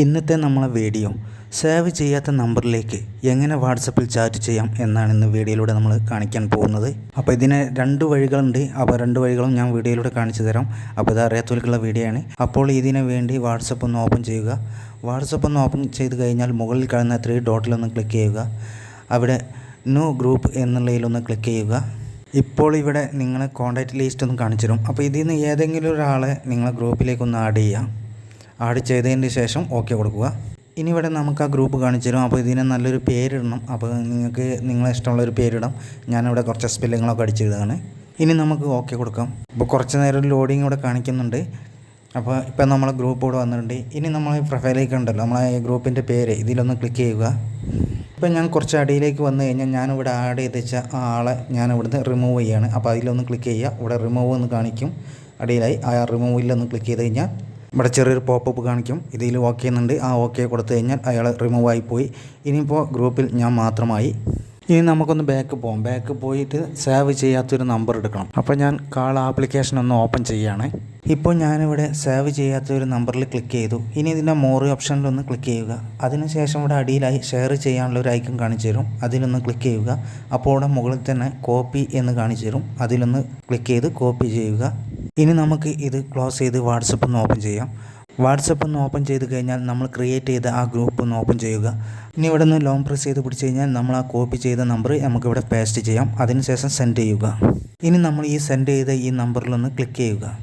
ഇന്നത്തെ നമ്മളെ video save ചെയ്യാത്ത നമ്പറിലേക്ക് എങ്ങനെ വാട്സപ്പിൽ ചാറ്റ് ചെയ്യാം എന്നാണ് ഇന്ന് വീഡിയോയിലൂടെ നമ്മൾ കാണിക്കാൻ പോകുന്നത്. അപ്പോൾ ഇതിന് രണ്ട് വഴികളുണ്ട്. അപ്പോൾ രണ്ട് വഴികളും ഞാൻ വീഡിയോയിലൂടെ കാണിച്ചു തരാം. അപ്പോൾ ഇത് അറിയാത്തവർക്കുള്ള വീഡിയോ ആണ്. അപ്പോൾ ഇതിനു വേണ്ടി വാട്സപ്പ് ഒന്ന് ഓപ്പൺ ചെയ്യുക. വാട്സപ്പ് ഒന്ന് ഓപ്പൺ ചെയ്ത് കഴിഞ്ഞാൽ മുകളിൽ കാണുന്ന ത്രീ ഡോട്ടിലൊന്ന് ക്ലിക്ക് ചെയ്യുക. അവിടെ ന്യൂ ഗ്രൂപ്പ് എന്നുള്ളതിലൊന്ന് ക്ലിക്ക് ചെയ്യുക. ഇപ്പോൾ ഇവിടെ നിങ്ങളെ കോൺടാക്റ്റ് ലിസ്റ്റ് ഒന്ന് കാണിച്ചു തരും. അപ്പോൾ ഇതിൽ നിന്ന് ഏതെങ്കിലും ഒരാളെ നിങ്ങളെ ഗ്രൂപ്പിലേക്കൊന്ന് ആഡ് ചെയ്യാം. ആഡ് ചെയ്തതിന് ശേഷം ഓക്കെ കൊടുക്കുക. ഇനി ഇവിടെ നമുക്ക് ആ ഗ്രൂപ്പ് കാണിച്ചു അപ്പോൾ ഇതിന് നല്ലൊരു പേരിടണം. അപ്പോൾ നിങ്ങൾക്ക് നിങ്ങളെ ഇഷ്ടമുള്ളൊരു പേരിടാം. ഞാനിവിടെ കുറച്ച് സ്പെല്ലിങ്ങളൊക്കെ അടിച്ചിടുകയാണ്. ഇനി നമുക്ക് ഓക്കെ കൊടുക്കാം. അപ്പോൾ കുറച്ച് നേരം ലോഡിങ് ഇവിടെ കാണിക്കുന്നുണ്ട്. അപ്പോൾ ഇപ്പം നമ്മൾ ഗ്രൂപ്പ് ഇവിടെ വന്നിട്ടുണ്ട്. ഇനി നമ്മൾ പ്രൊഫൈലേക്ക് ഉണ്ടല്ലോ. നമ്മളെ ഗ്രൂപ്പിന്റെ പേര് ഇതിലൊന്ന് ക്ലിക്ക് ചെയ്യുക. ഇപ്പം ഞാൻ കുറച്ച് അടിയിലേക്ക് വന്നു കഴിഞ്ഞാൽ ഞാനിവിടെ ആഡ് ചെയ്ത് വെച്ച ആ ആളെ ഞാൻ ഇവിടുന്ന് റിമൂവ് ചെയ്യുകയാണ് അപ്പോൾ അതിലൊന്ന് ക്ലിക്ക് ചെയ്യുക. ഇവിടെ റിമൂവ് എന്ന് കാണിക്കും. അടിയിലായി. ആ റിമൂവിലൊന്ന് ക്ലിക്ക് ചെയ്ത് കഴിഞ്ഞാൽ ഇവിടെ ചെറിയൊരു പോപ്പപ്പ് കാണിക്കും. ഇതിൽ ഓക്കെ എന്നുണ്ട് ആ ഓക്കെ കൊടുത്തു കഴിഞ്ഞാൽ അയാൾ റിമൂവ് ആയിപ്പോയി പോയി. ഇനിയിപ്പോൾ ഗ്രൂപ്പിൽ ഞാൻ മാത്രമായി. ഇനി നമുക്കൊന്ന് ബാക്ക് പോകാം ബാക്ക് പോയിട്ട് സേവ് ചെയ്യാത്തൊരു നമ്പർ എടുക്കണം. അപ്പോൾ ഞാൻ കാൾ ആപ്ലിക്കേഷൻ ഒന്ന് ഓപ്പൺ ചെയ്യുകയാണ്. ഇപ്പോൾ ഞാനിവിടെ സേവ് ചെയ്യാത്ത ഒരു നമ്പറിൽ ക്ലിക്ക് ചെയ്തു. ഇനി ഇതിന്റെ മോറി ഓപ്ഷനിലൊന്ന് ക്ലിക്ക് ചെയ്യുക. അതിനുശേഷം ഇവിടെ അടിയിലായി ഷെയർ ചെയ്യാനുള്ള ഒരു ഐക്കൺ കാണിച്ചു തരും. അതിലൊന്ന് ക്ലിക്ക് ചെയ്യുക. അപ്പോൾ ഇവിടെ മുകളിൽ തന്നെ കോപ്പി എന്ന് കാണിച്ചു തരും. അതിലൊന്ന് ക്ലിക്ക് ചെയ്ത് കോപ്പി ചെയ്യുക. ഇനി നമുക്ക് ഇത് ക്ലോസ് ചെയ്ത് വാട്സപ്പ് ഒന്ന് ഓപ്പൺ ചെയ്യാം. വാട്സപ്പ് ഒന്ന് ഓപ്പൺ ചെയ്ത് കഴിഞ്ഞാൽ നമ്മൾ ക്രിയേറ്റ് ചെയ്ത ആ ഗ്രൂപ്പ് ഒന്ന് ഓപ്പൺ ചെയ്യുക. ഇനി ഇവിടെ നിന്ന് ലോങ് പ്രസ് ചെയ്ത് പിടിച്ച് കഴിഞ്ഞാൽ നമ്മൾ ആ കോപ്പി ചെയ്ത നമ്പർ നമുക്കിവിടെ പേസ്റ്റ് ചെയ്യാം. അതിനുശേഷം സെൻഡ് ചെയ്യുക. ഇനി നമ്മൾ ഈ സെൻഡ് ചെയ്ത ഈ നമ്പറിലൊന്ന് ക്ലിക്ക് ചെയ്യുക.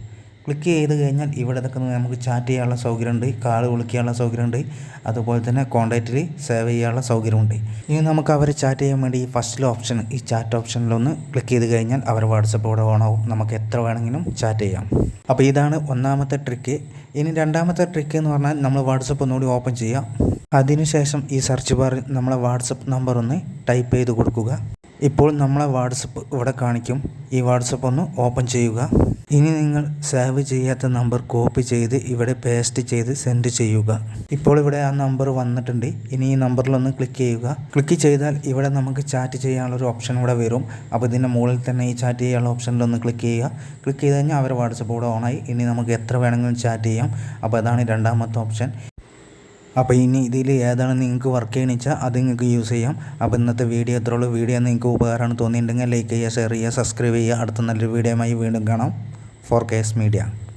ക്ലിക്ക് ചെയ്ത് കഴിഞ്ഞാൽ ഇവിടെ നിൽക്കുന്ന നമുക്ക് ചാറ്റ് ചെയ്യാനുള്ള സൗകര്യമുണ്ട് കാൾ വിളിക്കാനുള്ള സൗകര്യമുണ്ട് അതുപോലെ തന്നെ കോൺടാക്റ്റിൽ സേവ് ചെയ്യാനുള്ള സൗകര്യമുണ്ട്. ഇനി നമുക്ക് അവർ ചാറ്റ് ചെയ്യാൻ വേണ്ടി ഈ ഫസ്റ്റിലെ ഓപ്ഷൻ ഈ ചാറ്റ് ഓപ്ഷനിലൊന്ന് ക്ലിക്ക് ചെയ്ത് കഴിഞ്ഞാൽ അവർ വാട്സപ്പ് ഇവിടെ ഓണാവും നമുക്ക് എത്ര വേണമെങ്കിലും ചാറ്റ് ചെയ്യാം. അപ്പോൾ ഇതാണ് ഒന്നാമത്തെ ട്രിക്ക് ഇനി രണ്ടാമത്തെ ട്രിക്ക് എന്ന് പറഞ്ഞാൽ നമ്മൾ വാട്സപ്പ് ഒന്നുകൂടി ഓപ്പൺ ചെയ്യുക. അതിനുശേഷം ഈ സെർച്ച് ബാറിൽ നമ്മളെ വാട്സപ്പ് നമ്പർ ഒന്ന് ടൈപ്പ് ചെയ്ത് കൊടുക്കുക. ഇപ്പോൾ നമ്മളെ വാട്സപ്പ് ഇവിടെ കാണിക്കും. ഈ വാട്സപ്പ് ഒന്ന് ഓപ്പൺ ചെയ്യുക. ഇനി നിങ്ങൾ സേവ് ചെയ്യാത്ത നമ്പർ കോപ്പി ചെയ്ത് ഇവിടെ പേസ്റ്റ് ചെയ്ത് സെൻഡ് ചെയ്യുക. ഇപ്പോൾ ഇവിടെ ആ നമ്പർ വന്നിട്ടുണ്ട്. ഇനി ഈ നമ്പറിലൊന്ന് ക്ലിക്ക് ചെയ്യുക. ക്ലിക്ക് ചെയ്താൽ ഇവിടെ നമുക്ക് ചാറ്റ് ചെയ്യാനുള്ള ഒരു ഓപ്ഷൻ ഇവിടെ വരും. അപ്പോൾ ഇതിന്റെ മുകളിൽ തന്നെ ഈ ചാറ്റ് ചെയ്യാനുള്ള ഓപ്ഷനിലൊന്ന് ക്ലിക്ക് ചെയ്യുക. ക്ലിക്ക് ചെയ്ത് കഴിഞ്ഞാൽ അവർ വാട്സപ്പ് ഇവിടെ ഓണായി ഇനി നമുക്ക് എത്ര വേണമെങ്കിലും ചാറ്റ് ചെയ്യാം. അപ്പോൾ അതാണ് രണ്ടാമത്തെ ഓപ്ഷൻ. അപ്പോൾ ഇനി ഇതിൽ ഏതാണ് നിങ്ങൾക്ക് വർക്ക് ചെയ്യണമെന്ന് വെച്ചാൽ അത് നിങ്ങൾക്ക് യൂസ് ചെയ്യാം. അപ്പോൾ ഇന്നത്തെ വീഡിയോ എത്ര ഉള്ളൂ. വീഡിയോ നിങ്ങൾക്ക് ഉപകാരമാണ് തോന്നിയിട്ടുണ്ടെങ്കിൽ ലൈക്ക് ചെയ്യുക ഷെയർ ചെയ്യുക സബ്സ്ക്രൈബ് ചെയ്യുക. അടുത്ത നല്ലൊരു വീഡിയോയുമായി വീണ്ടും കാണാം. Four case media